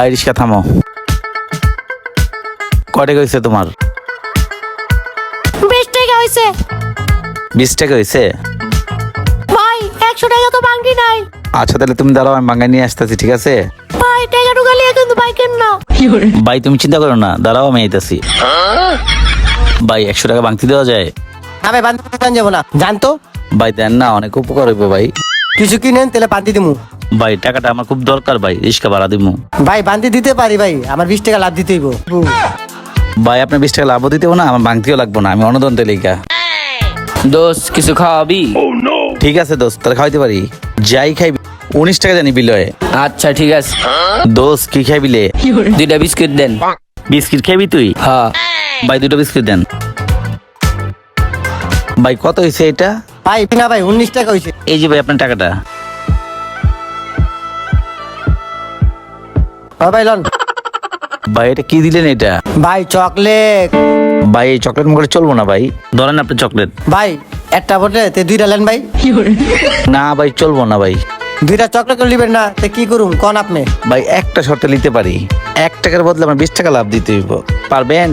I রিক্সা থামো। কয় টাকা হয়েছে তোমার? বিশ টাকা হয়েছে বিশ টাকা হয়েছে ভাই একশো টাকা তো বাঙ্গি নাই। আচ্ছা তাহলে তুমি দাঁড়াও আমি বাঙ্গা নিয়ে আসতেছি ঠিক আছে? ভাই টাকা ঢুকালে কিন্তু বাইকের না? ভাই তুমি চিন্তা করো না দাঁড়াও আমি আইতাছি। ভাই একশো টাকা বাংতি দেওয়া যায়? না ভাই বান্ধব যাব না। জানতো? ভাই দেন না অনেক উপকার হইব ভাই। কিছু কিনেন তাহলে বান্তি দিমু। ভাই টাকাটা আমার খুব দরকার ভাই রিক্সা ভাড়া দিমু। ভাই বান্ধি দিতে পারি ভাই আমার বিশ টাকা লাভ দিতে হইব। ভাই আপনি বিশ টাকা লাভও দিতে হবে না আমার বাংতিও লাগবো না আমি অনুদন্ত লেখা দোস্ত কিছু খাওয়াবি? ঠিক আছে দোস্ত তাহলে খাইতে পারি। যাই খাইবি উনিশ টাকা জানি বিল হয়। আচ্ছা ঠিক আছে। দোস্ত কি খাইবিলে দুইটা বিস্কুট দেন। বিস্কিট খাইবি তুই? হ্যাঁ। ভাই দুটো বিস্কিট দেন। ভাই কত হয়েছে এটা? ভাই না ভাই উনিশ টাকা হয়েছে এই যে ভাই আপনার টাকাটা। ও ভাই লন। ভাই এটা কি দিলেন এটা? ভাই চকলেট। ভাই এই চকলেট মুখে চলবো না ভাই। ধরেন আপনি চকলেট। ভাই একটা বটে তে দুইটা লেন ভাই। না ভাই চলবো না ভাই। দুইটা চকলেট নিবেন না? তে কি করুম? কোন আপনি? ভাই একটা শর্তে নিতে পারি। এক টাকার বদলে আমার বিশ টাকা লাভ দিতে হইব। পারবেন?